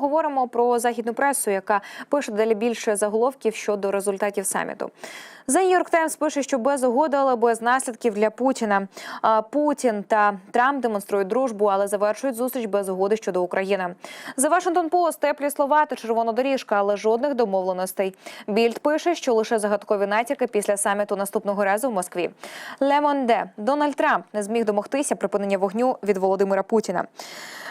поговоримо про західну пресу, яка пише далі більше заголовків щодо результатів саміту. The New York Times пише, що без угоди, але без наслідків для Путіна. Путін та Трамп демонструють дружбу, але завершують зустріч без угоди щодо України. The Washington Post – теплі слова та червона доріжка, але жодних домовленостей. Більд пише, що лише загадкові натяки після саміту наступного разу в Москві. Monde – Дональд Трамп не зміг домогтися припинення вогню від Володимира Путіна.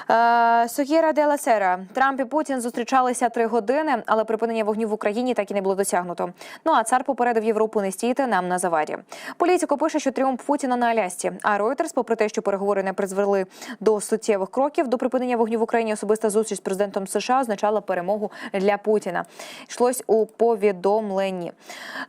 Ла Сера. Трамп і Путін зустрічалися три години, але припинення вогню в Україні так і не було досягнуто. Ну а цар попередив Європу не стійте нам на заваді. Політико пише, що тріумф Путіна на Алясці. А Reuters, попри те, що переговори не призвели до суттєвих кроків до припинення вогню в Україні, особиста зустріч з президентом США означала перемогу для Путіна. Йшлось у повідомленні.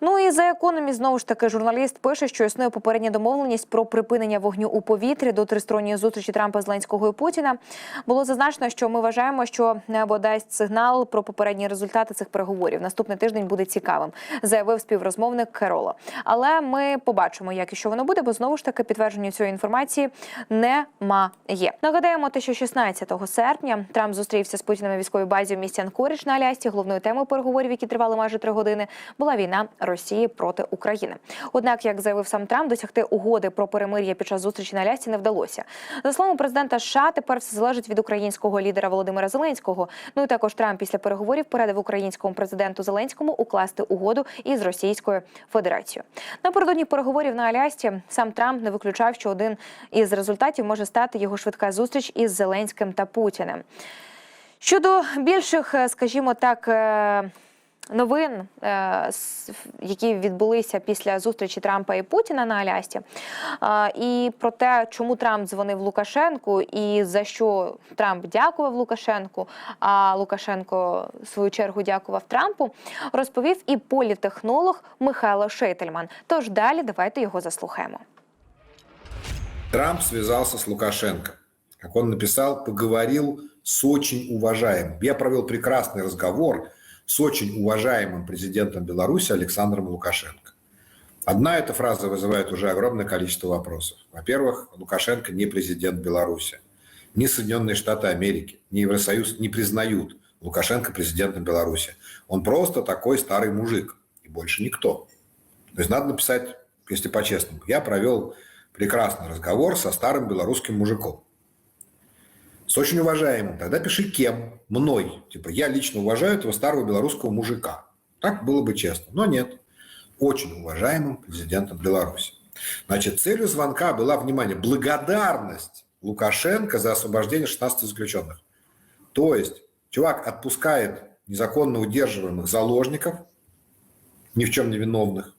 Ну і за економі знову ж таки журналіст пише, що існує попередня домовленість про припинення вогню у повітрі до тристоронньої зустрічі Трампа Зеленського і Путіна. Було зазначено, що ми вважаємо, що небо дасть сигнал про попередні результати цих переговорів. Наступний тиждень буде цікавим, заявив співрозмовник Кероло. Але ми побачимо, як і що воно буде, бо знову ж таки підтвердження цієї інформації немає. Нагадаємо, те, що 16 серпня Трамп зустрівся з Путіним на військовій базі в місті Анкоріч на Алясці. Головною темою переговорів, які тривали майже три години, була війна Росії проти України. Однак, як заявив сам Трамп, досягти угоди про перемир'я під час зустрічі на Алясці не вдалося. За словом президента США, тепер все залежить від українського лідера Володимира Зеленського. Ну і також Трамп після переговорів порадив українському президенту Зеленському укласти угоду із Російською Федерацією. Напередодні переговорів на Алясці сам Трамп не виключав, що один із результатів може стати його швидка зустріч із Зеленським та Путіним. Щодо більших, е, скажімо так. Новин, е, які відбулися після зустрічі Трампа і Путіна на Алясці, і про те, чому Трамп дзвонив Лукашенку, і за що Трамп дякував Лукашенку, а Лукашенко в свою чергу дякував Трампу, розповів і політехнолог Михайло Шейтельман. Тож далі давайте його заслухаємо. Трамп связался с Лукашенко. Как он написал, поговорил с очень уважаемым. Я провел прекрасный разговор с очень уважаемым президентом Беларуси Александром Лукашенко. Одна эта фраза вызывает уже огромное количество вопросов. Во-первых, Лукашенко не президент Беларуси. Ни Соединенные Штаты Америки, ни Евросоюз не признают Лукашенко президентом Беларуси. Он просто такой старый мужик. И больше никто. То есть надо написать, если по-честному. Я провел прекрасный разговор со старым белорусским мужиком. С очень уважаемым. Тогда пиши кем. Мной. Типа, я лично уважаю этого старого белорусского мужика. Так было бы честно. Но нет. Очень уважаемым президентом Беларуси. Значит, целью звонка была, внимание, благодарность Лукашенко за освобождение 16 заключенных. То есть, чувак отпускает незаконно удерживаемых заложников, ни в чем не виновных,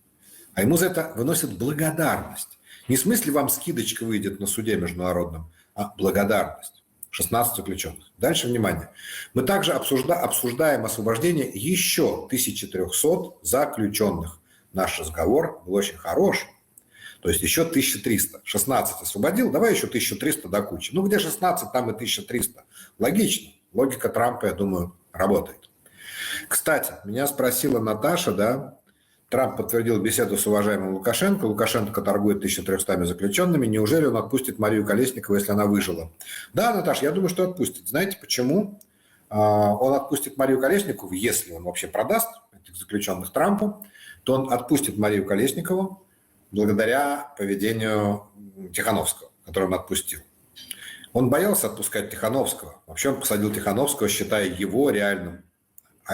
а ему за это выносят благодарность. Не в смысле вам скидочка выйдет на суде международном, а благодарность. 16 заключенных. Дальше внимание. Мы также обсужда- обсуждаем освобождение еще 1300 заключенных. Наш разговор был очень хороший. То есть еще 1300. 16 освободил, давай еще 1300 до кучи. Ну, где 16, там и 1300. Логично. Логика Трампа, я думаю, работает. Кстати, меня спросила Наташа, да, Трамп подтвердил беседу с уважаемым Лукашенко. Лукашенко торгует 1300 заключенными. Неужели он отпустит Марию Колесникову, если она выжила? Да, Наташа, я думаю, что отпустит. Знаете почему? А, Он отпустит Марию Колесникову, если он вообще продаст этих заключенных Трампу, то он отпустит Марию Колесникову благодаря поведению Тихановского, которого он отпустил. Он боялся отпускать Тихановского. Вообще он посадил Тихановского, считая его реальным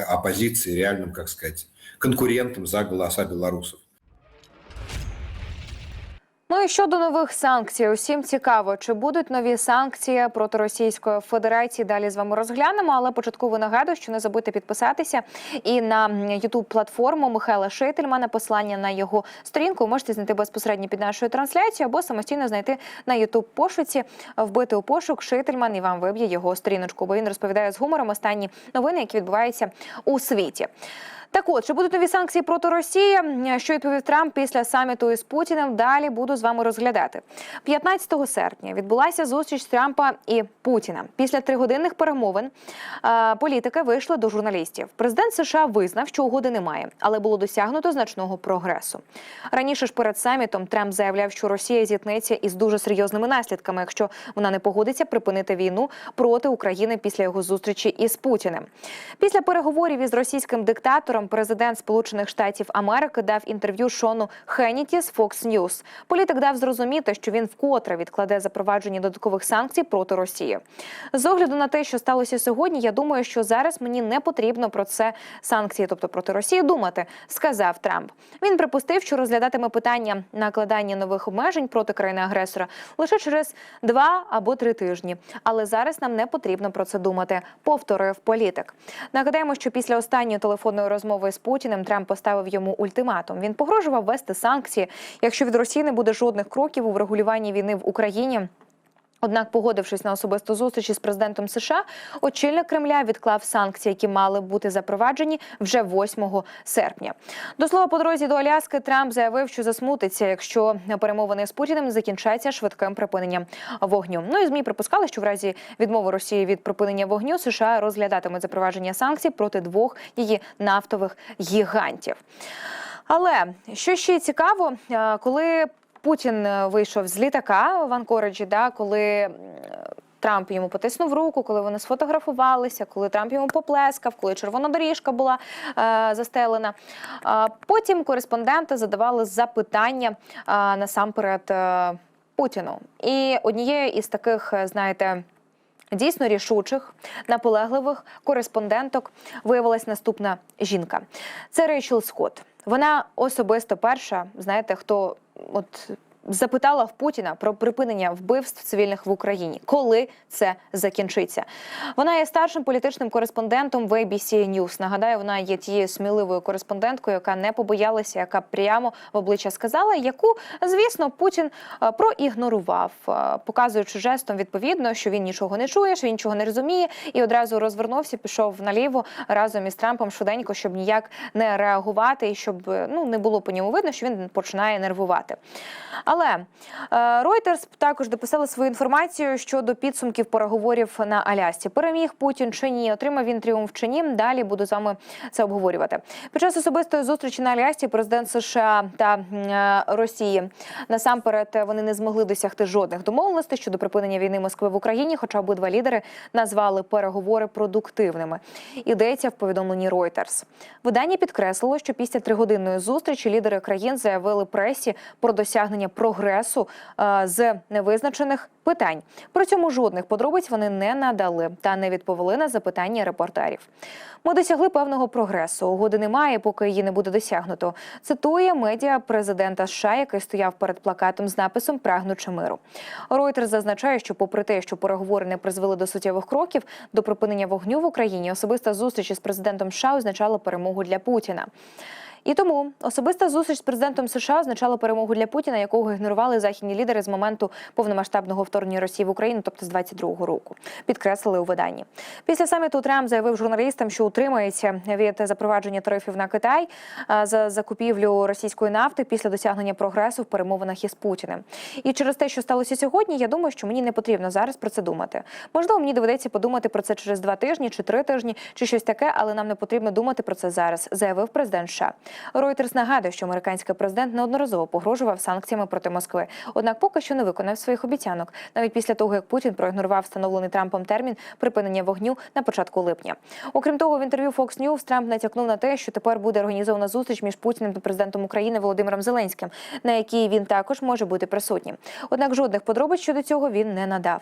оппозицией, реальным, как сказать, конкурентом за голоса белорусов. Ну і щодо нових санкцій, усім цікаво, чи будуть нові санкції проти Російської Федерації. Далі з вами розглянемо. Але початково нагадую, що не забудьте підписатися і на youtube платформу Михайла Шейтельмана. Посилання на його сторінку можете знайти безпосередньо під нашою трансляцією або самостійно знайти на youtube пошуці, вбити у пошук Шейтельман і вам виб'є його сторіночку, бо він розповідає з гумором останні новини, які відбуваються у світі. Так от, чи будуть нові санкції проти Росії? Що відповів Трамп після саміту із Путіним? Далі буду з вами розглядати. 15 серпня відбулася зустріч Трампа і Путіна. Після тригодинних перемовин е, політики вийшли до журналістів. Президент США визнав, що угоди немає, але було досягнуто значного прогресу. Раніше ж перед самітом Трамп заявляв, що Росія зіткнеться із дуже серйозними наслідками, якщо вона не погодиться припинити війну проти України після його зустрічі із Путіним. Після переговорів із російським диктатором президент Сполучених Штатів Америки дав інтерв'ю Шону Хенніті з Fox News. Політик дав зрозуміти, що він вкотре відкладе запровадження додаткових санкцій проти Росії. З огляду на те, що сталося сьогодні, я думаю, що зараз мені не потрібно про це санкції, тобто проти Росії, думати, сказав Трамп. Він припустив, що розглядатиме питання накладання нових обмежень проти країни-агресора лише через два або три тижні. Але зараз нам не потрібно про це думати. Повторив політик. Нагадаємо, що після останньої телефонної розмови з Путіним Трамп поставив йому ультиматум. Він погрожував вести санкції, якщо від Росії не буде жодних кроків у врегулюванні війни в Україні. Однак, погодившись на особисту зустріч із президентом США, очільник Кремля відклав санкції, які мали бути запроваджені вже 8 серпня. До слова, по дорозі до Аляски Трамп заявив, що засмутиться, якщо перемовини з Путіним закінчаться швидким припиненням вогню. Ну і змі припускали, що в разі відмови Росії від припинення вогню США розглядатимуть запровадження санкцій проти двох її нафтових гігантів. Але що ще цікаво, е, коли Путін е, вийшов з літака в Анкориджі, да, коли Трамп йому потиснув руку, коли вони сфотографувалися, коли Трамп йому поплескав, коли червона доріжка була е, застелена. Е, потім кореспонденти задавали запитання е, насамперед е, Путіну. І однією із таких, е, знаєте. Дійсно рішучих, наполегливих кореспонденток виявилась наступна жінка. Це Рейчел Скотт. Вона особисто перша, знаєте, хто от запитала в Путіна про припинення вбивств цивільних в Україні. Коли це закінчиться? Вона є старшим політичним кореспондентом в ABC News. Нагадаю, вона є тією сміливою кореспонденткою, яка не побоялася, яка прямо в обличчя сказала, яку, звісно, Путін е, проігнорував, е, показуючи жестом відповідно, що він нічого не чує, що він нічого не розуміє, і одразу розвернувся, пішов наліво разом із Трампом швиденько, щоб ніяк не реагувати і щоб е, ну не було по ньому видно, що він починає нервувати. Але е, Reuters також дописали свою інформацію щодо підсумків переговорів на Алясці. Переміг Путін чи ні, отримав він тріумф чи ні. Далі буду з вами це обговорювати. Під час особистої зустрічі на Алясці президент США та е, Росії насамперед вони не змогли досягти жодних домовленостей щодо припинення війни Москви в Україні, хоча обидва лідери назвали переговори продуктивними. Йдеться в повідомленні Reuters. Видання підкреслило, що після тригодинної зустрічі лідери країн заявили пресі про досягнення прогресу е, з невизначених питань. При цьому жодних подробиць вони не надали та не відповіли на запитання репортерів. Ми досягли певного прогресу. Угоди немає, поки її не буде досягнуто. Цитує медіа президента США, який стояв перед плакатом з написом Прагнучи миру. Reuters зазначає, що, попри те, що переговори не призвели до суттєвих кроків до припинення вогню в Україні, особиста зустріч із президентом США означала перемогу для Путіна. І тому особиста зустріч з президентом США означала перемогу для Путіна, якого ігнорували західні лідери з моменту повномасштабного вторгнення Росії в Україну, тобто з 22-го року. Підкреслили у виданні. Після саміту Трамп заявив журналістам, що утримається від запровадження тарифів на Китай за закупівлю російської нафти після досягнення прогресу в перемовинах із Путіним. І через те, що сталося сьогодні, я думаю, що мені не потрібно зараз про це думати. Можливо, мені доведеться подумати про це через два тижні чи три тижні, чи щось таке, але нам не потрібно думати про це зараз, заявив президент США. Reuters нагадує, що американський президент неодноразово погрожував санкціями проти Москви. Однак поки що не виконав своїх обіцянок, навіть після того як Путін проігнорував встановлений Трампом термін припинення вогню на початку липня. Окрім того, в інтерв'ю Fox News Трамп натякнув на те, що тепер буде організована зустріч між Путіним та президентом України Володимиром Зеленським, на якій він також може бути присутнім. Однак жодних подробиць щодо цього він не надав.